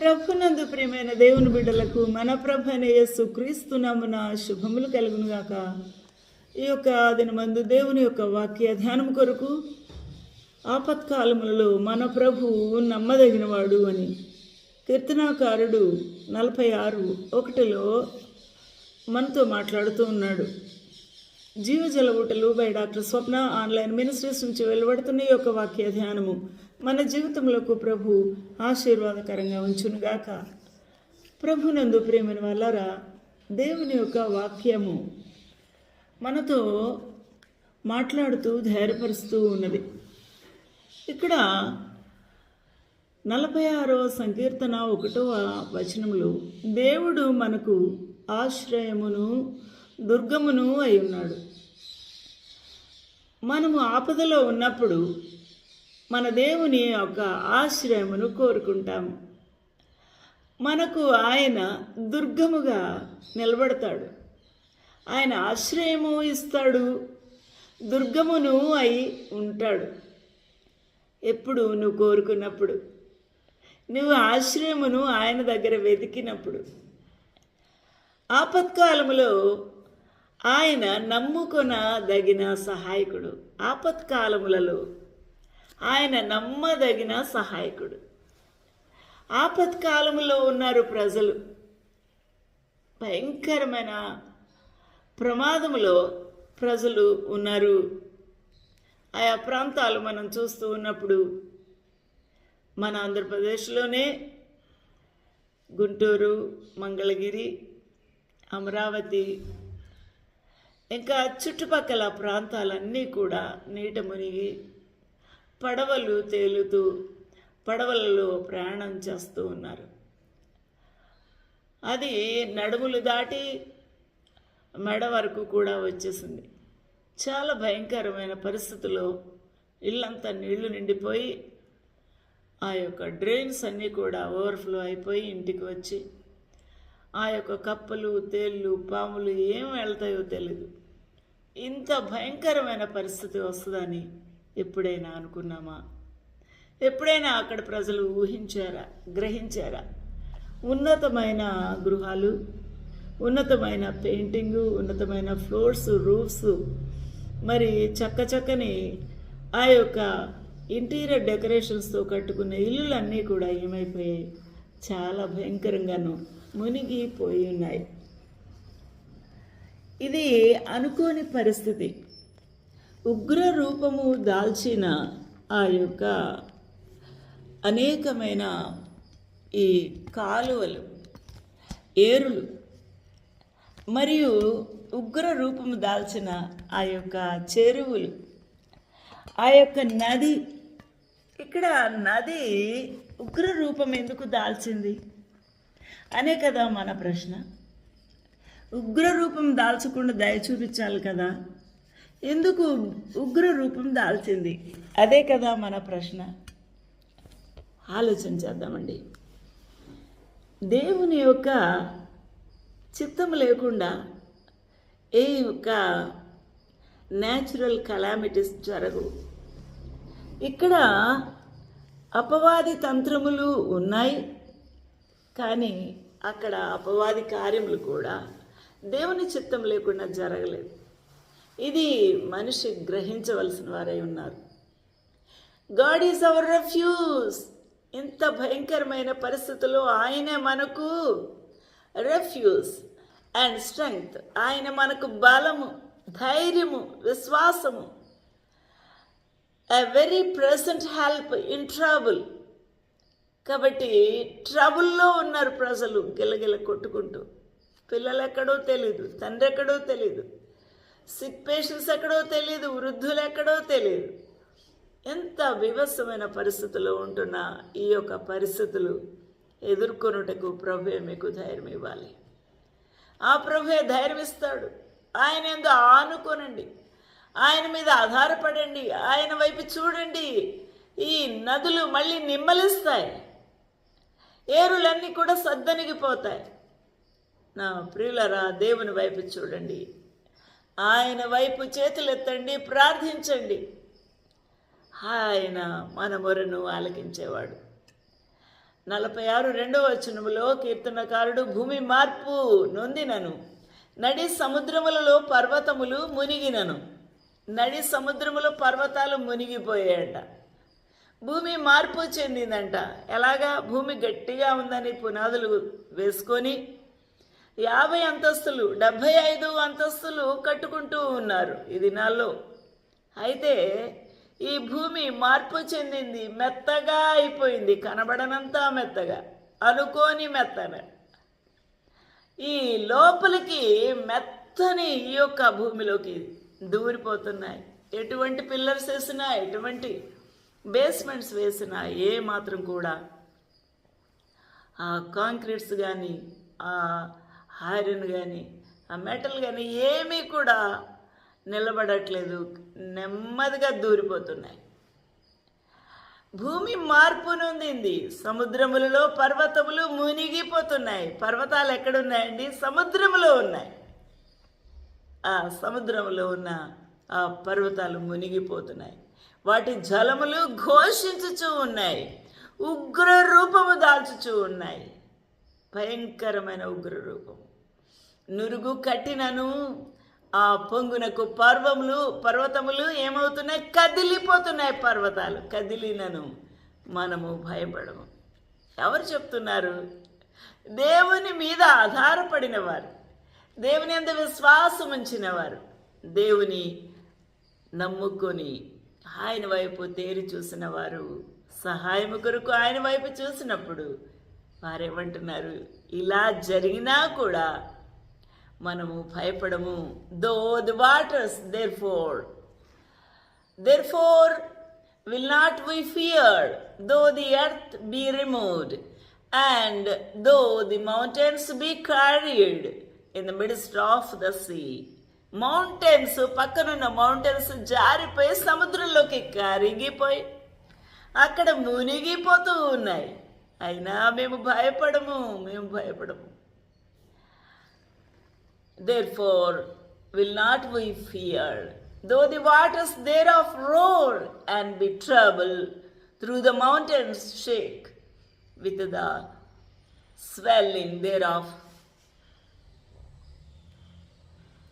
ప్రభునందు ప్రియమైన దేవుని బిడ్డలకు మన ప్రభు క్రీస్తు నామున శుభములు కలుగునుగాక. ఈ యొక్క దినమందు దేవుని యొక్క వాక్య ధ్యానం కొరకు ఆపత్కాలములలో మన ప్రభువు నమ్మదగినవాడు అని కీర్తనాకారుడు నలభై ఆరు ఒకటిలో మనతో మాట్లాడుతూ ఉన్నాడు. జీవజల ఊటలు by doctor Swapna online ministries నుంచి వెలువడుతున్న ఈ యొక్క వాక్య ధ్యానము మన జీవితంలోకి ప్రభు ఆశీర్వాదకరంగా ఉంచునుగాక. ప్రభునందు ప్రేమని వల్లరా దేవుని యొక్క వాక్యము మనతో మాట్లాడుతూ ధైర్యపరుస్తూ ఉన్నది. ఇక్కడ నలభై ఆరవ సంకీర్తన ఒకటవ వచనములు దేవుడు మనకు ఆశ్రయమును దుర్గమును అయి ఉన్నాడు. మనము ఆపదలో ఉన్నప్పుడు మన దేవుని యొక్క ఆశ్రయమును కోరుకుంటాము. మనకు ఆయన దుర్గముగా నిలబడతాడు. ఆయన ఆశ్రయము ఇస్తాడు. దుర్గమును అయి ఉంటాడు. ఎప్పుడు నువ్వు కోరుకున్నప్పుడు నువ్వు ఆశ్రయమును ఆయన దగ్గర వెతికినప్పుడు ఆపత్కాలములో ఆయన నమ్ముకొనదగిన సహాయకుడు. ఆపత్కాలములలో ఆయన నమ్మదగిన సహాయకుడు. ఆపత్కాలంలో ఉన్నారు ప్రజలు. భయంకరమైన ప్రమాదంలో ప్రజలు ఉన్నారు. ఆయా ప్రాంతాలు మనం చూస్తూ ఉన్నప్పుడు మన ఆంధ్రప్రదేశ్లోనే గుంటూరు మంగళగిరి అమరావతి ఇంకా చుట్టుపక్కల ప్రాంతాలన్నీ కూడా నీట మునిగి పడవలు తేలుతూ పడవలలో ప్రయాణం చేస్తూ ఉన్నారు. అది నడుములు దాటి మెడ వరకు కూడా వచ్చేసింది. చాలా భయంకరమైన పరిస్థితుల్లో ఇల్లంతా నీళ్ళు నిండిపోయి ఆ యొక్క డ్రైన్స్ అన్నీ కూడా ఓవర్ఫ్లో అయిపోయి ఇంటికి వచ్చి ఆ యొక్క కప్పలు తేళ్ళు పాములు ఏం వెళ్తాయో తెలీదు. ఇంత భయంకరమైన పరిస్థితి వస్తుందని ఎప్పుడైనా అనుకున్నామా? ఎప్పుడైనా అక్కడ ప్రజలు ఊహించారా? గ్రహించారా? ఉన్నతమైన గృహాలు ఉన్నతమైన పెయింటింగు ఉన్నతమైన ఫ్లోర్స్ రూఫ్స్ మరి చక్క చక్కని ఆ యొక్క ఇంటీరియర్ డెకరేషన్స్తో కట్టుకున్న ఇల్లులన్నీ కూడా ఏమైపోయాయి? చాలా భయంకరంగాను మునిగిపోయి ఉన్నాయి. ఇది అనుకోని పరిస్థితి. ఉగ్ర రూపము దాల్చిన ఆ యొక్క అనేకమైన ఈ కాలువలు ఏరులు మరియు ఉగ్ర రూపము దాల్చిన ఆ యొక్క చెరువులు ఆ యొక్క నది. ఇక్కడ నది ఉగ్ర రూపం ఎందుకు దాల్చింది? అనే కదా మన ప్రశ్న. ఉగ్ర రూపం దాల్చకుండా దయ చూపించాలి కదా. ఎందుకు ఉగ్ర రూపం దాల్చింది? అదే కదా మన ప్రశ్న. ఆలోచన చేద్దామండి. దేవుని యొక్క చిత్తం లేకుండా ఏ యొక్క న్యాచురల్ కలామిటీస్ జరగవు. ఇక్కడ అపవాది తంత్రములు ఉన్నాయి కానీ అక్కడ అపవాది కార్యములు కూడా దేవుని చిత్తం లేకుండా జరగలేదు. ఇది మనిషి గ్రహించవలసిన వారై ఉన్నారు. గాడ్ ఈజ్ అవర్ రెఫ్యూజ్ ఇంత భయంకరమైన పరిస్థితుల్లో ఆయనే మనకు రెఫ్యూజ్ అండ్ స్ట్రెంగ్త్ ఆయన మనకు బలము ధైర్యము విశ్వాసము. A very present help in trouble కాబట్టి ట్రబుల్లో ఉన్నారు ప్రజలు గిలగిల కొట్టుకుంటూ. పిల్లలు ఎక్కడో తెలీదు తండ్రి ఎక్కడో తెలీదు. సిక్ పేషెంట్స్ ఎక్కడో తెలియదు వృద్ధులు ఎక్కడో తెలియదు ఎంత వివసమైన పరిస్థితుల్లో ఉంటున్న ఈ యొక్క పరిస్థితులు ఎదుర్కొనుటకు ప్రభువే మీకు ధైర్యం ఇవ్వాలి. ఆ ప్రభువే ధైర్యం ఇస్తాడు. ఆయన ఎందు ఆనుకోనండి. ఆయన మీద ఆధారపడండి. ఆయన వైపు చూడండి. ఈ నదులు మళ్ళీ నిమ్మలిస్తాయి. ఏరులన్నీ కూడా సద్దనిగిపోతాయి. నా ప్రియులరా దేవుని వైపు చూడండి. ఆయన వైపు చేతులెత్తండి ప్రార్థించండి. ఆయన మన మొరను ఆలకించేవాడు. నలభై ఆరు రెండవ వచనములో కీర్తనకారుడు భూమి మార్పు నొందినను. నడి సముద్రములలో పర్వతములు మునిగినను. నడి సముద్రములో పర్వతాలు మునిగిపోయాయట. భూమి మార్పు చెందిందంట. ఎలాగా? భూమి గట్టిగా ఉందని పునాదులు వేసుకొని యాభై అంతస్తులు డెబ్భై ఐదు అంతస్తులు కట్టుకుంటూ ఉన్నారు ఈ దినాల్లో. అయితే ఈ భూమి మార్పు చెందింది మెత్తగా అయిపోయింది కనబడనంతా మెత్తగా అనుకోని మెత్తన ఈ లోపలికి మెత్తని ఈ యొక్క భూమిలోకి దూరిపోతున్నాయి. ఎటువంటి పిల్లర్స్ వేసినా ఎటువంటి బేస్మెంట్స్ వేసినా ఏ మాత్రం కూడా ఆ కాంక్రీట్స్ కానీ ఆ ఐరన్ కానీ ఆ మెటల్ కానీ ఏమీ కూడా నిలబడట్లేదు. నెమ్మదిగా దూరిపోతున్నాయి. భూమి మార్పు నొందింది సముద్రములలో పర్వతములు మునిగిపోతున్నాయి. పర్వతాలు ఎక్కడున్నాయండి? సముద్రములో ఉన్నాయి. ఆ సముద్రంలో ఉన్న ఆ పర్వతాలు మునిగిపోతున్నాయి. వాటి జలములు ఘోషించుచూ ఉన్నాయి. ఉగ్ర రూపము దాల్చుచూ ఉన్నాయి. భయంకరమైన ఉగ్ర రూపము. నురుగు కట్టినను ఆ పొంగునకు పర్వములు పర్వతములు ఏమవుతున్నాయి? కదిలిపోతున్నాయి పర్వతాలు. కదిలినను మనము భయపడము. ఎవరు చెప్తున్నారు? దేవుని మీద ఆధారపడిన వారు దేవుని అంత విశ్వాసం ఉంచిన వారు దేవుని నమ్ముకొని ఆయన వైపు తేరి చూసిన వారు సహాయము కొరకు ఆయన వైపు చూసినప్పుడు వారేమంటున్నారు? ఇలా జరిగినా కూడా మనము భయపడము. Though the waters thereof thereof will not we fear though the earth be removed and though the mountains be carried in the midst of the sea mountains పక్కనున్న మౌంటైన్స్ జారిపోయి సముద్రంలోకి కరిగిపోయి అక్కడ మునిగిపోతూ ఉన్నాయి. అయినా మేము భయపడము మేము భయపడము. Therefore, will not we fear, though the waters thereof roar and be troubled, through the mountains shake with the swelling thereof.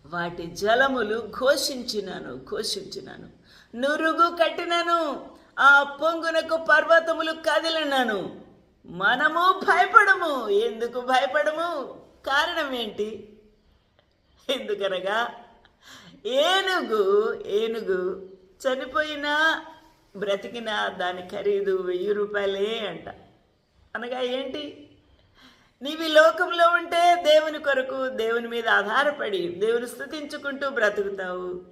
వాటి జలములు ఘోషించినను ఘోషించినను నురుగు కట్టినను ఆ పొంగునకు పర్వతములు కదిలినను మనము భయపడము ఎందుకు భయపడము కారణం ఏంటి ఎందుకనగా ఏనుగు ఏనుగు చనిపోయినా బ్రతికినా దాని ఖరీదు వెయ్యి రూపాయలే అంట. అనగా ఏంటి? నీవి లోకంలో ఉంటే దేవుని కొరకు దేవుని మీద ఆధారపడి దేవుని స్థుతించుకుంటూ బ్రతుకుతావు.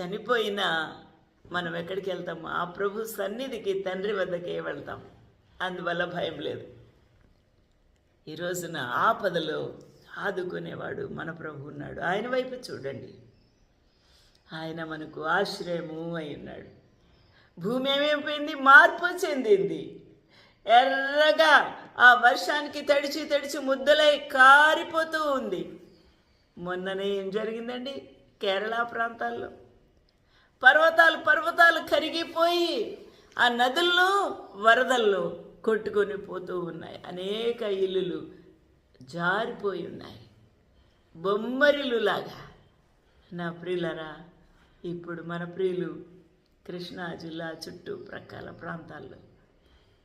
చనిపోయినా మనం ఎక్కడికి వెళ్తాము? ఆ ప్రభు సన్నిధికి తండ్రి వద్దకే వెళ్తాం. అందువల్ల భయం లేదు. ఈ రోజున ఆపదలో ఆదుకునేవాడు మన ప్రభు ఉన్నాడు. ఆయన వైపు చూడండి. ఆయన మనకు ఆశ్రయము అయి ఉన్నాడు. భూమి ఏమైపోయింది? మార్పు చెందింది. ఎర్రగా ఆ వర్షానికి తడిచి తడిచి ముద్దలై కారిపోతూ ఉంది. మొన్ననే ఏం జరిగిందండి? కేరళ ప్రాంతాల్లో. పర్వతాలు పర్వతాలు కరిగిపోయి ఆ నదుల్లో వరదల్లో కొట్టుకొని పోతూ ఉన్నాయి. అనేక ఇల్లులు జారిపోయి ఉన్నాయి. బొమ్మరిలులాగా నా ప్రియులరా ఇప్పుడు మన ప్రియులు కృష్ణా జిల్లా చుట్టూ ప్రక్కల ప్రాంతాల్లో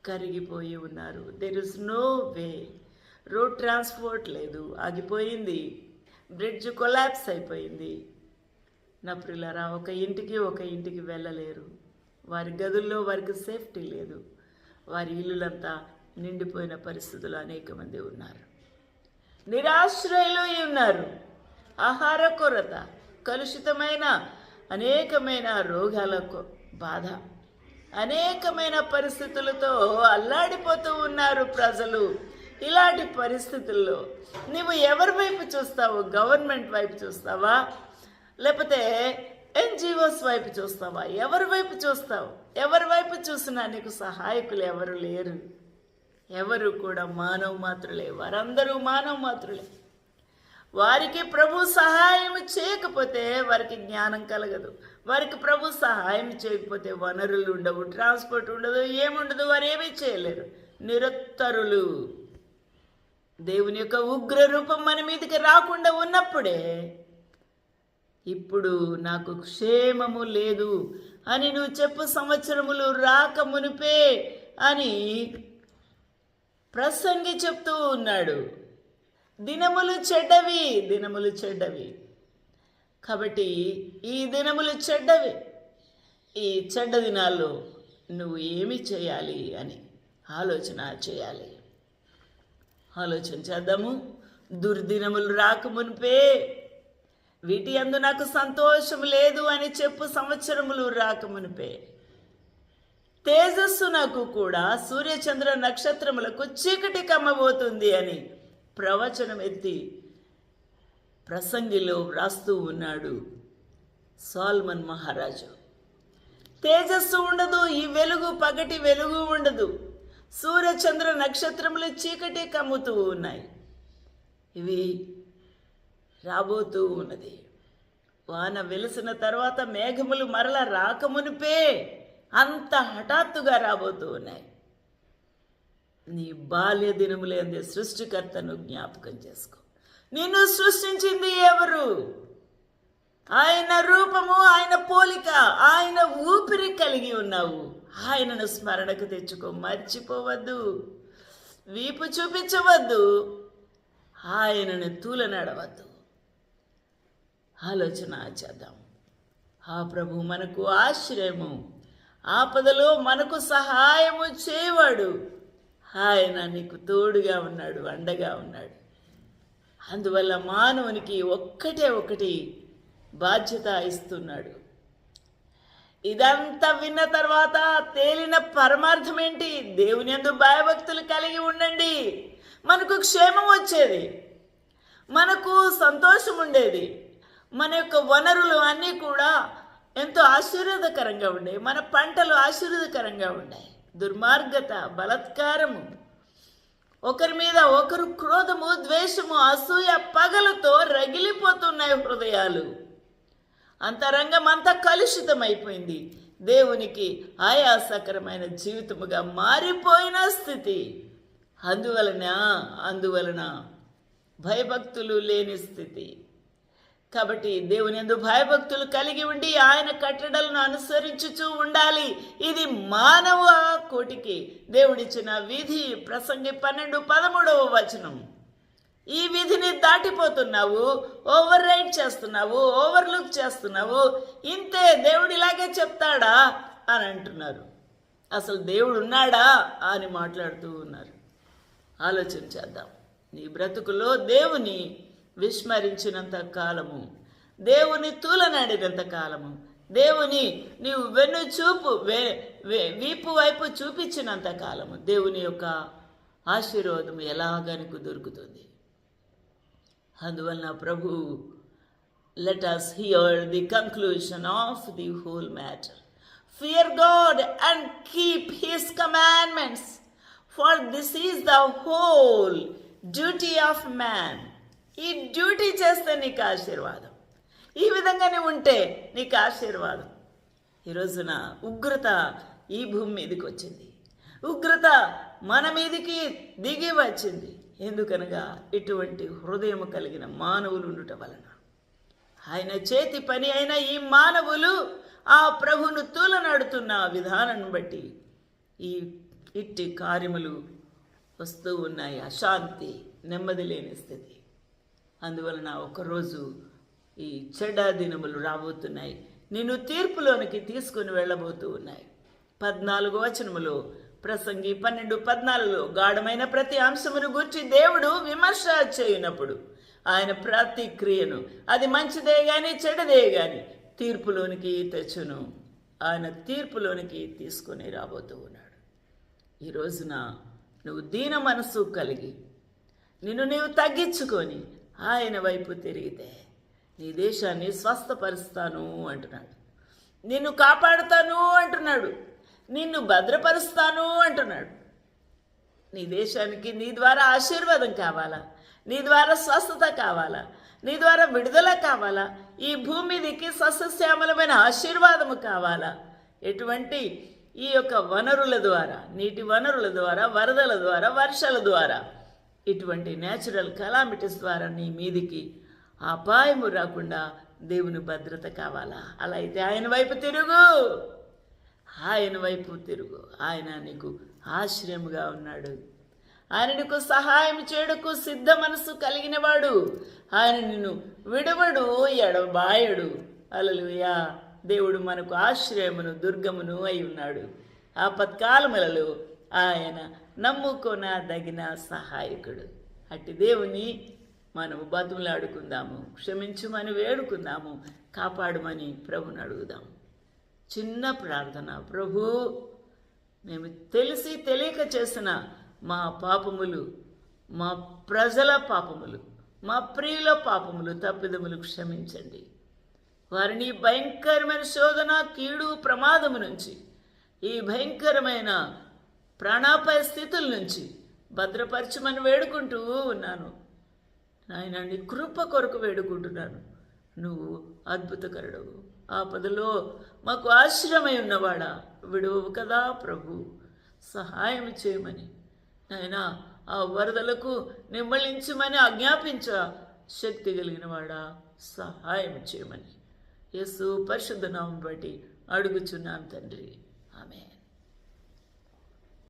కరిగిపోయి ఉన్నారు. There is no way road transport లేదు. ఆగిపోయింది. బ్రిడ్జ్ కొలాప్స్ అయిపోయింది. నా ప్రియులరా ఒక ఇంటికి ఒక ఇంటికి వెళ్ళలేరు. వారి గదుల్లో వారికి సేఫ్టీ లేదు. వారి ఇల్లులంతా నిండిపోయిన పరిస్థితులు అనేక మంది ఉన్నారు. నిరాశ్రయులై ఉన్నారు. ఆహార కొరత కలుషితమైన అనేకమైన రోగాలకు బాధ. అనేకమైన పరిస్థితులతో అల్లాడిపోతూ ఉన్నారు ప్రజలు. ఇలాంటి పరిస్థితుల్లో నువ్వు ఎవరి వైపు చూస్తావు? గవర్నమెంట్ వైపు చూస్తావా? లేకపోతే ఎన్జిఓస్ వైపు చూస్తావా? ఎవరి వైపు చూస్తావు? ఎవరి వైపు చూసినా నీకు సహాయకులు ఎవరు లేరు. ఎవరు కూడా మానవ మాత్రులే వారందరూ మానవ మాత్రులే వారికి ప్రభు సహాయం చేయకపోతే వారికి జ్ఞానం కలగదు. వారికి ప్రభు సహాయం చేయకపోతే వనరులు ఉండవు ట్రాన్స్పోర్ట్ ఉండదు ఏముండదు వారు ఏమీ చేయలేరు. నిరత్తరులు. దేవుని యొక్క ఉగ్ర రూపం మన మీదకి రాకుండా ఉన్నప్పుడే ఇప్పుడు నాకు క్షేమము లేదు అని నువ్వు చెప్పు సంవత్సరములు రాక మునిపే అని ప్రసంగి చెప్తూ ఉన్నాడు. దినములు చెడ్డవి దినములు చెడ్డవి. కాబట్టి ఈ దినములు చెడ్డవి. ఈ చెడ్డ దినాల్లో నువ్వు ఏమి చేయాలి అని ఆలోచన చేయాలి. ఆలోచన చేద్దాము. దుర్దినములు రాకమునిపే వీటి అందు నాకు సంతోషం లేదు అని చెప్పు సంవత్సరములు రాక తేజస్సు నాకు కూడా సూర్యచంద్ర నక్షత్రములకు చీకటి కమ్మబోతుంది అని ప్రవచనం ఎత్తి ప్రసంగిలో వ్రాస్తూ ఉన్నాడు సాల్మన్ మహారాజు. తేజస్సు ఉండదు ఈ వెలుగు పగటి వెలుగు ఉండదు. సూర్యచంద్ర నక్షత్రములు చీకటి కమ్ముతూ ఉన్నాయి. ఇవి రాబోతూ ఉన్నది. వాన వెలిసిన తర్వాత మేఘములు మరల రాకమునిపే అంత హఠాత్తుగా రాబోతూ ఉన్నాయి. నీ బాల్య దినములేంది సృష్టికర్తను జ్ఞాపకం చేసుకో. నిన్ను సృష్టించింది ఎవరు? ఆయన రూపము ఆయన పోలిక ఆయన ఊపిరి కలిగి ఉన్నావు. ఆయనను స్మరణకు తెచ్చుకో మర్చిపోవద్దు. వీపు చూపించవద్దు. ఆయనను తూలనడవద్దు. ఆలోచన చేద్దాం. ఆ ప్రభు మనకు ఆశ్రయము. ఆపదలో మనకు సహాయము చేయవాడు. ఆయన నీకు తోడుగా ఉన్నాడు అండగా ఉన్నాడు. అందువల్ల మానవునికి ఒక్కటే ఒకటి బాధ్యత ఇస్తున్నాడు. ఇదంతా విన్న తర్వాత తేలిన పరమార్థం ఏంటి? దేవుని ఎందు భయభక్తులు కలిగి ఉండండి. మనకు క్షేమం వచ్చేది. మనకు సంతోషం ఉండేది. మన యొక్క వనరులు అన్నీ కూడా ఎంతో ఆశీర్వాదకరంగా ఉండేవి మన పంటలు ఆశీర్వాదకరంగా ఉన్నాయి. దుర్మార్గత బలత్కారము. ఒకరి మీద ఒకరు క్రోధము ద్వేషము అసూయ పగలతో రగిలిపోతున్నాయి హృదయాలు. అంతరంగం అంతా కలుషితమైపోయింది. దేవునికి ఆయాసకరమైన జీవితముగా మారిపోయిన స్థితి. అందువలన అందువలన భయభక్తులు లేని స్థితి. కాబట్టి దేవుని ఎందు భయభక్తులు కలిగి ఉండి ఆయన కట్టడలను అనుసరించుచూ ఉండాలి. ఇది మానవ కోటికి దేవుడిచ్చిన విధి. ప్రసంగి పన్నెండు పదమూడవ వచనం. ఈ విధిని దాటిపోతున్నావు ఓవర్ రైడ్ చేస్తున్నావు ఓవర్లుక్ చేస్తున్నావు. ఇంతే దేవుడు ఇలాగే చెప్తాడా అని అంటున్నారు. అసలు దేవుడు ఉన్నాడా అని మాట్లాడుతూ ఉన్నారు. ఆలోచన చేద్దాం. నీ బ్రతుకులో దేవుని విస్మరించినంత కాలము. దేవుని తూలనాడినంత కాలము. దేవుని నీవు వెన్ను చూపు వే వే- వీపు వైపు చూపించినంత కాలము. దేవుని యొక్క ఆశీర్వాదం ఎలాగనుకు దొరుకుతుంది? అందువలన ప్రభు let us hear the conclusion of the whole matter fear God and keep his commandments for this is the whole duty of man ఈ డ్యూటీ చేస్తే నీకు ఆశీర్వాదం. ఈ విధంగానే ఉంటే నీకు ఆశీర్వాదం. ఈ రోజున ఉగ్రత ఈ భూమి మీదకి వచ్చింది. ఉగ్రత మన మీదికి దిగి వచ్చింది. ఎందుకనగా ఇటువంటి హృదయం కలిగిన మానవులు ఉండుట వలన. ఆయన చేతి పని అయిన ఈ మానవులు ఆ ప్రభును తూలనాడుతున్న విధానాన్ని బట్టి ఈ ఇట్టి కార్యములు వస్తూ ఉన్నాయి. అశాంతి నెమ్మది లేని స్థితి. అందువలన ఒకరోజు ఈ చెడ్డ దినములు రాబోతున్నాయి. నిన్ను తీర్పులోనికి తీసుకుని వెళ్ళబోతూ ఉన్నాయి. పద్నాలుగు వచనములో. ప్రసంగి పన్నెండు పద్నాలుగులో గాఢమైన ప్రతి అంశమును గురించి దేవుడు విమర్శ చేయనప్పుడు ఆయన ప్రతిక్రియను అది మంచిదే గాని చెడదే గాని తీర్పులోనికి తెచ్చును. ఆయన తీర్పులోనికి తీసుకొని రాబోతూ ఉన్నాడు. ఈ రోజున నువ్వు దీన మనసు కలిగి నిన్ను నీవు తగ్గించుకొని ఆయన వైపు తిరిగితే నీ దేశాన్ని స్వస్థపరుస్తాను అంటున్నాడు. నిన్ను కాపాడుతాను అంటున్నాడు. నిన్ను భద్రపరుస్తాను అంటున్నాడు. నీ దేశానికి నీ ద్వారా ఆశీర్వాదం కావాలా? నీ ద్వారా స్వస్థత కావాలా? నీ ద్వారా విడుదల కావాలా? ఈ భూమిదికి సస్యశ్యామలమైన ఆశీర్వాదము కావాలా? ఎటువంటి ఈ యొక్క వనరుల ద్వారా నీటి వనరుల ద్వారా వరదల ద్వారా వర్షాల ద్వారా ఇటువంటి న్యాచురల్ కలామిటీస్ ద్వారా నీ మీదికి అపాయము రాకుండా దేవుని భద్రత కావాలా? అలా అయితే ఆయన వైపు తిరుగు. ఆయన వైపు తిరుగు. ఆయన నీకు ఆశ్రయముగా ఉన్నాడు. ఆయన నీకు సహాయం చేయడకు సిద్ధ మనసు కలిగినవాడు. ఆయన నిన్ను విడవడు ఎడబాయడు. అలలుయా దేవుడు మనకు ఆశ్రయమును దుర్గమును అయి ఉన్నాడు. ఆపత్కాలములలో ఆయన నమ్ముకొనదగిన సహాయకుడు. అట్టి దేవుని మనము బతుములాడుకుందాము క్షమించుమని వేడుకుందాము కాపాడమని ప్రభుని అడుగుదాం. చిన్న ప్రార్థన ప్రభు మేము తెలిసి తెలియక చేసిన మా పాపములు మా ప్రజల పాపములు మా ప్రియుల పాపములు తప్పిదములు క్షమించండి. వారిని భయంకరమైన శోధన కీడు ప్రమాదము నుంచి ఈ భయంకరమైన ప్రాణాపాయ స్థితుల నుంచి భద్రపరచమని వేడుకుంటూ ఉన్నాను. నాయన నీ కృప కొరకు వేడుకుంటున్నాను. నువ్వు అద్భుతకరుడవు. ఆపదలో మాకు ఆశ్రమై ఉన్నవాడా విడువవు కదా ప్రభు. సహాయం చేయమని. నాయనా ఆ వరదలకు నిమ్మళించమని ఆజ్ఞాపించ శక్తి కలిగిన వాడా సహాయం చేయమని. యేసు పరిశుద్ధ నామం బట్టి అడుగుచున్నాను తండ్రి.